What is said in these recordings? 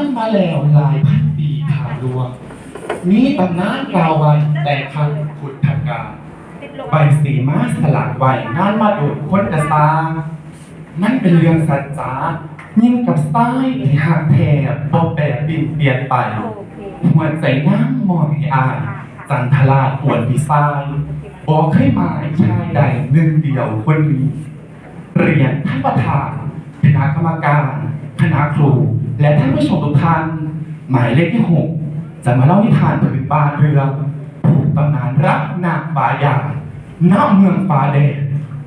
านมาแล้วหลายพันปีข่าวลวง มีตำนานกล่าวไว้แต่ครั้งพุทธกาลใบสีมาสลักไว้งานมาโดดคนกระซางมันเป็นเรื่องสัจจายิ่งกับไส้ที่หักแทบปอแปรบินเปลี่ยนไป หัวใจนั่งมองให้อาย จันทราปวดปีซายบอกให้หมายชายใดหนึ่งเดียวคนนี้เรียนท่านประธานคณะกรรมการคณะครู และท่านผู้ชมทุกท่านหมายเลขที่หกจะมาเล่านิทานผืนบ้านเรืองผูกตำนานรักนางฟ้าหยาณเมืองฟ้าแดง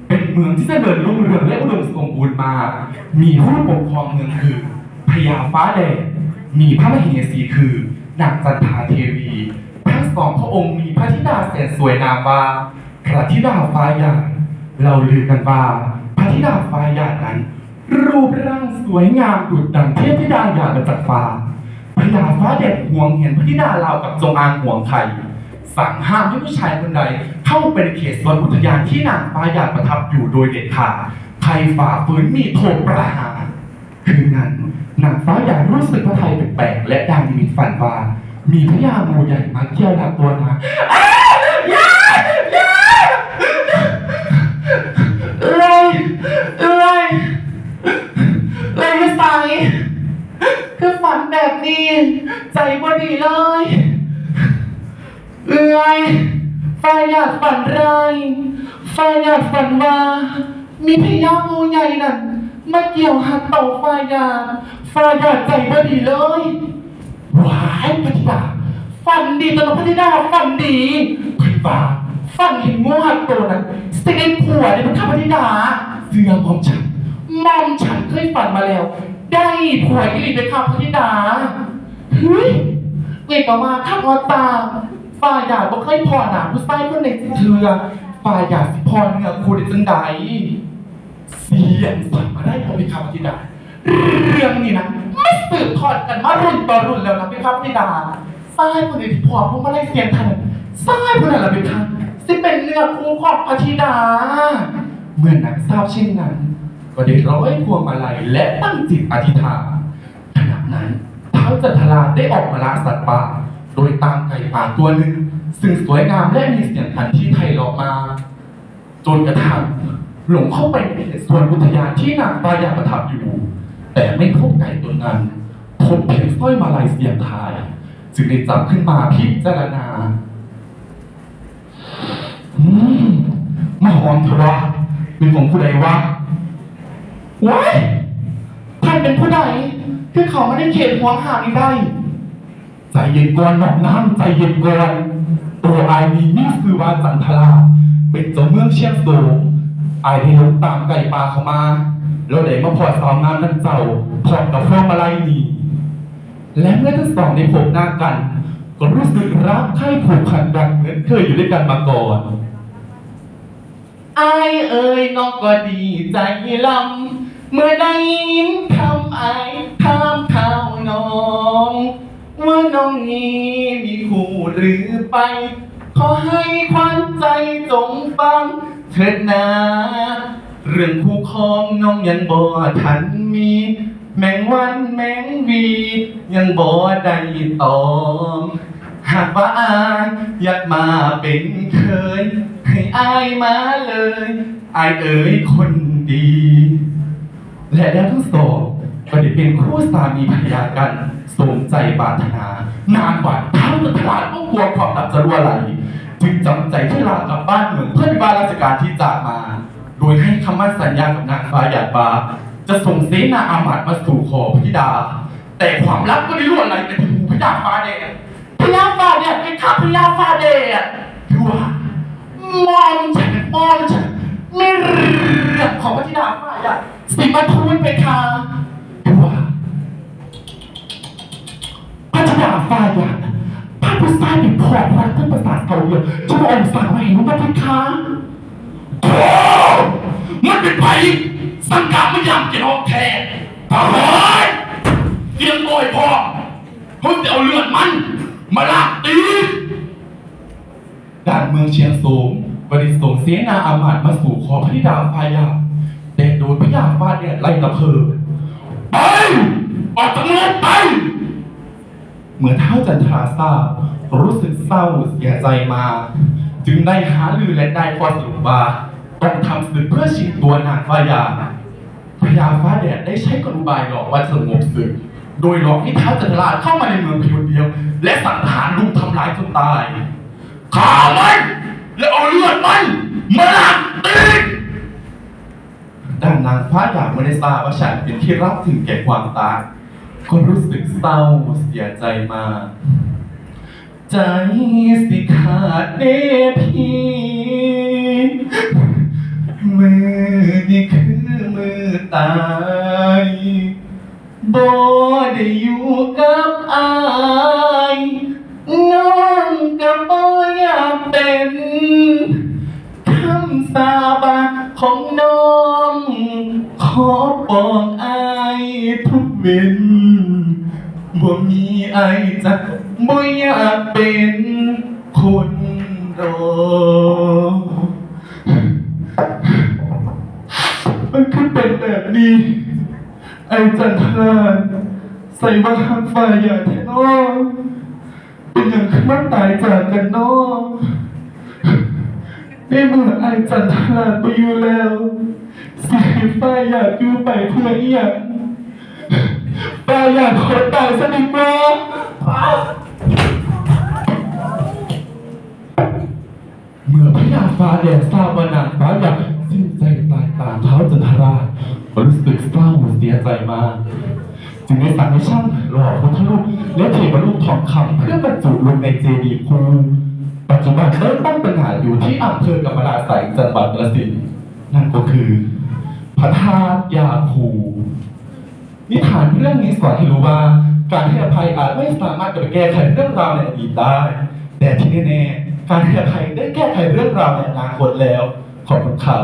เป็นเมืองที่เจริญรุ่งเรืองและอุดมสมบูรณ์มามีผู้ปกครองเมืองคือพญาฟ้าแดงมีพระมเหสีคือนางจันทาเทวีทั้งสองพระองค์มีพระธิดาแสนสวยนามว่าพระธิดาฟ้าหยาดเราลือกันว่าพระธิดาฟ้าหยาดนั้น รูปร่างสวยงามดุจดังเทพธิดาหยาดมาจากฟ้าพญาฟ้าแดดห่วงเห็นพระธิดาลาวกับจงอางห่วงไข่สั่งห้ามให้ผู้ชายคนใด เข้าไปในเขตสวนอุทยานที่นางฟ้าหยาดประทับอยู่โดยเด็ดขาดใครฝ่าฝืนมีโทษประหารคืนนั้นนางฟ้าใหญ่รู้สึกพระไทยแปลกๆและดังมิตฝันว่ามีพญางูใหญ่มาเที่ยวดักตัวนางอ้ายายยายเอ้ยเอ้ยเอ้ยใสคือฝันแบบนี้ ใจบ่ดีเลย เอ้ยฟ้าอยากฝันไรายฟ้าอยากฝันว่า มีพญางูใหญ่นั่นมาเกี่ยวหักเต่าฟ้าอยากฟ้าอยากใจบ่ดีเลยหวายพธิดาฝันดีตลอดพธิดาฝันดีพธิดาฝันเห็นงูหักตัวนั้นสิได้ผัวในพระข้าพธิดาเสื่อมของฉันมอมฉันเคยฝันมาแล้ว ได้ผัวที่หลีเป็นข้าพธิดาเฮ้ยเอกมาข้างอตา ฝ่ายอยากบ่เคยพอหนาผู้ใต้คนในเถือฝ่ายอยากสิพอเนื้อคูได้จังใดเสียงสั่งมาได้พอมีคำธิดาเรื่องนี้นะไม่สืบทอดกันมารุ่นต่อรุ่นแล้วนะพี่ครับธิดาทรายคนอื่นที่พอพวกมาไล่เสียงทันทรายคนนั้นละเป็นทันสิเป็นเนื้อคู่ของพระธิดา เมื่อนางทราบเช่นนั้น ก็ได้ร้อยพวงมาลัยและตั้งจิตอธิษฐานขณะนั้นท้าวจันทราได้ออกมาลาสัตว์ป่า โดยตามไก่ป่าตัวหนึ่งซึ่งสวยงามและมีเสียงพันที่ไทยหลอกมา จนกระทั่งหลงเข้าไปในเขตสวนอุทยานที่นางฟ้ายาประทับอยู่ แต่ไม่พบไก่ตัวนั้นพบเพียงสร้อยมาลัยเสียงทาย จึงได้จับขึ้นมาพิจารณาอืมมาหอมเถอะวะเป็นของผู้ใดวะว้ายท่านเป็นผู้ใดที่เขาไม่ได้เขตห่วงหานี้ได้ ใจเย็นก่อนน้องน้ำใจเย็นก่อนตัวไอายมีนี่คือว่าจันทราเป็นเจ้าเมืองเชียงโสงไอายได้ลงตามไก่ป่าเข้ามา แล้วได้มาพอดสาวงามนั่นเจ้าพร้อมกับพวงมาลัยนี่และเมื่อทั้งสองได้พบหน้ากัน ก็รู้สึกรักใคร่ผูกพันดังเหมือนเคยอยู่ด้วยกันมาก่อนไอเอ่ยน้องก็ดีใจลำเมื่อได้ยินคำไอายถามข่าวน้อง ว่าน้องนี้มีคู่หรือไป ขอให้ควันใจจงฟังเถิดนาเรื่องคู่ครองน้องยังบ่ทันมี แมงวันแมงวี ยังบ่ได้ตอมหากว่าอายอยากมาเป็นเคย ให้อายมาเลยอายเอ๋ยคนดี และแล้วทั้งสองก็ได้เป็นคู่สามีภรรยากัน สมใจปรารถนา นานกว่าทั้งตลาดก็กลัวความลับจะรั่วไหลจึงจำใจที่ลากลับบ้านเมืองเพื่อไปบ้านราชการที่จากมา โดยให้คำมั่นสัญญากับนางฟ้าหยาดบาจะส่งเสนาอามาตย์มาสู่ขอพระธิดา แต่ความลับก็ได้รั่วไหลไปถึงพระยาฟ้าแดงพระยาฟ้าแดงเป็นข้าพระยาฟ้าแดงที่ว่ามอมฉันมอมฉันไม่เรื่องของพระธิดาฟ้าหยาดสิมาทูลไปค่ะ ธิดาฟ้าหยาดพระผู้สร้างเป็นพอพระทั้งประสาทเกาเดียจะองค์สาวให้หนูมาทักค้าโอ้มันเป็นไผสังกามันยำจะนอกแท้ตายเตียมตัวให้พร้อมเพิ่งจะเอาเลือดมัน มาลากตีด้านเมืองเชียงโสมบริส่งเสนาอามาตมาสู่ขอพระธิดาฟายาแต่โดนพระยาฟ้าเนี่ยไล่กระเพิดไป ออกจากเมืองไป เหมื่อเท้าจันทราทราบรู้สึกเศร้าเสียใจมา จึงได้หาลือและได้ข้อสรุปว่าต้องทำศึกเพื่อชิงตัวนางฟ้ายาพญาฟ้าแดดได้ใช้กลอุบายหลอกว่าสงบศึก โดยหลอกให้ท้าวจันทราเข้ามาในเมืองเพียงเดียว และสังหารลุมทำร้ายจนตายฆ่ามันและเอาเลือดมันมาล้างตีด้านนางฟ้าอยากไม่ได้ทราบว่าฉันเป็นที่รักถึงแก่ความตาย ก็รู้สึกเศร้าเสียใจมากใจสิขาดเดพีมือนี่คือมือตายบ่ได้อยู่กับอายน้องกับบ่อยากเป็นคำสาบานของน้อง ขอบอกอายทุกเวนบ่ มีอายจะบ่อยากเป็นคนรอมันคือเป็นแบบนี้ ไอ้จันทราใส่ว่าหักฝ่ายอย่าแท้นอเป็นอย่างคือมันตายจากกันนอได้เมื่อไอจันทราไปอยู่แล้ว ใสิฟ้าอยากอยู่ไปเพื่ออีหยัง ฟ้าอยากขอตายซะดีกว่าเมื่อพญาฟ้าแดงทราบว่านางฟ้าอยากสิ้นใจตายตามเท้าจันทรารู้สึกเศร้าเสียใจมากจึงได้สั่งให้ช่างหล่อพุทธรูปและเทวรูปทองคำเพื่อบรรจุลงในเจดีย์คูปัจจุบันได้ตั้งปัญหาอยู่ที่อำเภอกำมะลาไสยจังหวัดกระสินนั่นก็คือพระธาตุยาคู นิทานเรื่องนี้สอนให้รู้ว่า การให้อภัยอาจไม่สามารถจะไปแก้ไขเรื่องราวในอดีตได้ แต่ที่แน่ๆการให้อภัยได้แก้ไขเรื่องราวในอนาคตแล้ว ขอบคุณครับ